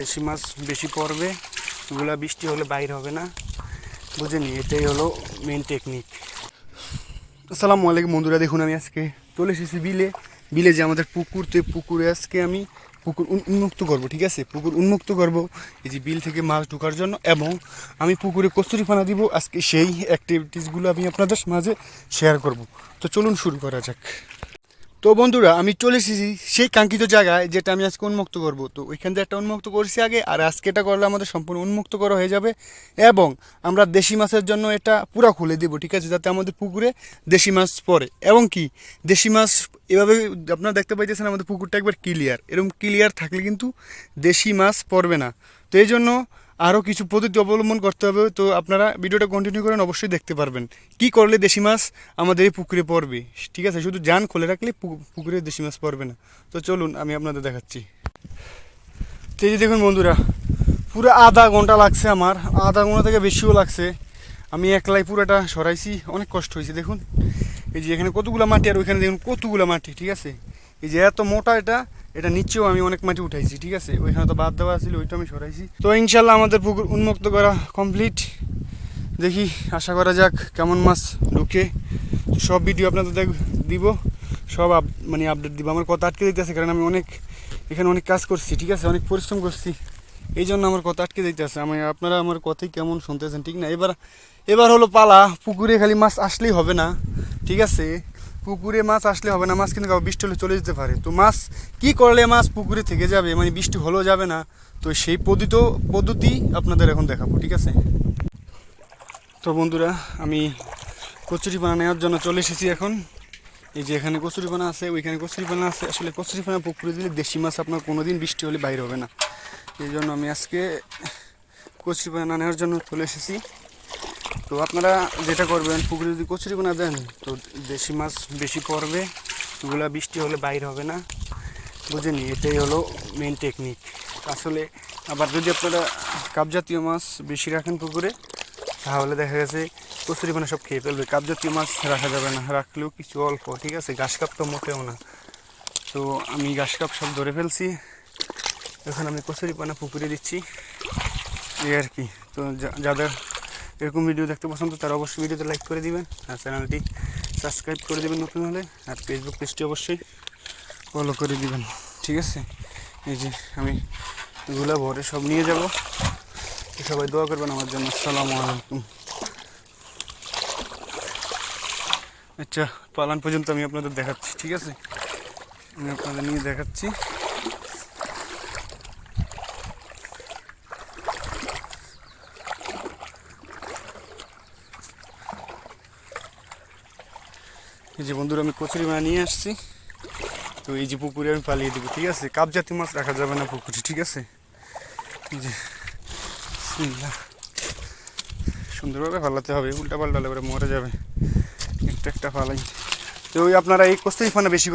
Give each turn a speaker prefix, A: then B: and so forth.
A: দেশি মাছ বেশি পড়বে, এগুলা বৃষ্টি হলে বাইর হবে না। বুঝেনি এটাই হলো মেন টেকনিক আসসালামু আলাইকুম বন্ধুরা, দেখুন আমি আজকে চলে এসেছি বিলে। বিলে যে আমাদের পুকুর, তো পুকুরে আজকে আমি পুকুর উন- উন্মুক্ত করব, ঠিক আছে? পুকুর উন্মুক্ত করব, এই যে বিল থেকে মাছ ঢোকার জন্য এবং আমি পুকুরে কচুরি ফানা দিব। আজকে সেই অ্যাক্টিভিটিসগুলো আমি আপনাদের মাঝে শেয়ার করব। তো চলুন শুরু করা যাক। তো বন্ধুরা, আমি চলে এসেছি সেই কাঙ্ক্ষিত জায়গায় যেটা আমি আজকে উন্মুক্ত করব। তো ওইখান থেকে একটা উন্মুক্ত করেছি আগে, আর আজকে এটা করলে আমাদের সম্পূর্ণ উন্মুক্ত করা হয়ে যাবে এবং আমরা দেশি মাছের জন্য এটা পুরা খুলে দেবো, ঠিক আছে? যাতে আমাদের পুকুরে দেশি মাছ পড়ে। এবং কি, দেশি মাছ এভাবে আপনারা দেখতে পাইতেছেন আমাদের পুকুরটা একবার ক্লিয়ার। এরকম ক্লিয়ার থাকলে কিন্তু দেশি মাছ পড়বে না। তো এই জন্য আরও কিছু পদ্ধতি অবলম্বন করতে হবে, তো আপনারা ভিডিওটা কন্টিনিউ করেন, অবশ্যই দেখতে পারবেন। কি করলে দেশি মাছ আমাদের এই পুকুরে পড়বে? ঠিক আছে, শুধু যান খুলে রাখলে পুকুরে দেশি মাছ পড়বে না। তো চলুন, আমি আপনাদের দেখাচ্ছি। তো এই দেখুন বন্ধুরা, পুরো আধা ঘণ্টা লাগছে আমার, আধা ঘণ্টা থেকে বেশিও লাগছে। আমি একলাই পুরোটা সরাইছি, অনেক কষ্ট হয়েছে, দেখুন। এই যে এখানে কতগুলো মাটি, আর ওইখানে দেখুন কতগুলো মাটি, ঠিক আছে? এই যে এত মোটা এটা এটা নিচেও আমি অনেক মাটি উঠাইছি, ঠিক আছে? ওইখানে তো বাদ দেওয়া ছিল, ওইটা আমি সরাইছি। তো ইনশাল্লাহ আমাদের পুকুর উন্মুক্ত করা কমপ্লিট দেখি, আশা করা যাক কেমন মাছ ঢুকে। সব ভিডিও আপনাদের দেখ দিব, সব আপ মানে আপডেট দিব। আমার কথা আটকে দিতেছে, কারণ আমি অনেক এখানে অনেক কাজ করছি, ঠিক আছে? অনেক পরিশ্রম করছি। এই জন্য আমার কথা আটকে দিতেছে। আমি আপনারা আমার কথাই কেমন শুনতেছেন, ঠিক না? এবার এবার হলো পালা। পুকুরে খালি মাছ আসলেই হবে না, ঠিক আছে? পুকুরে মাছ আসলে হবে না, মাছ কিন্তু বৃষ্টি হলে চলে যেতে পারে। তো মাছ কি করলে মাছ পুকুরে থেকে যাবে? মানে বৃষ্টি হলেও যাবে না। তো সেই পদ্ধতি পদ্ধতি আপনাদের এখন দেখাবো, ঠিক আছে? তো বন্ধুরা, আমি কচুরিপানা নেওয়ার জন্য চলে এসেছি এখন। এই যে এখানে কচুরিপানা আছে, ওইখানে কচুরিপানা আছে। আসলে কচুরিপানা পুকুরে দিলে দেশি মাছ আপনার কোনো দিন বৃষ্টি হলে বাইরে হবে না। এই জন্য আমি আজকে কচুরিপানা নেওয়ার জন্য চলে এসেছি। তো আপনারা যেটা করবেন, পুকুরে যদি কচুরিপানা দেন, তো দেশি মাছ বেশি পড়বে ওগুলা বৃষ্টি হলে বাইর হবে না। বুঝেনি এটাই হলো মেন টেকনিক আসলে আবার যদি আপনারা কাপ জাতীয় মাছ বেশি রাখেন পুকুরে, তাহলে দেখা গেছে কচুরি পানা সব খেয়ে ফেলবে। কাপ জাতীয় মাছ রাখা যাবে না, রাখলেও কিছু অল্প, ঠিক আছে? ঘাস কাপ তো মোটেও না। তো আমি ঘাস কাপ সব ধরে ফেলছি। এখন আমি কচুরি পানা পুকুরে দিচ্ছি। এই আর কি। তো যাদের এরকম ভিডিও দেখতে পছন্দ, তারা অবশ্যই ভিডিওতে লাইক করে দিবেন আর চ্যানেলটি সাবস্ক্রাইব করে দেবেন নতুন হলে, আর ফেসবুক পেজটি অবশ্যই ফলো করে দিবেন। ঠিক আছে? এই যে আমি এগুলো ভরে সব নিয়ে যাব। সবাই দোয়া করবেন আমার জন্য। আসসালামু আলাইকুম। আচ্ছা পালান পর্যন্ত আমি আপনাদের দেখাচ্ছি, ঠিক আছে? আমি আপনাদের নিয়ে দেখাচ্ছি। এই যে বন্ধুরা, আমি কচুরি মাছ নিয়ে আসছি। তো এই যে পুকুরে আমি পালিয়ে দেবো, ঠিক আছে? কাপ জাতীয় মাছ রাখা যাবে না পুকুরে, ঠিক আছে? যে সুন্দরভাবে ফালাতে হবে উল্টা এবারে মরে যাবে। একটা একটা ফালাই। তো আপনারা এই কস্তুরি ফানা বেশি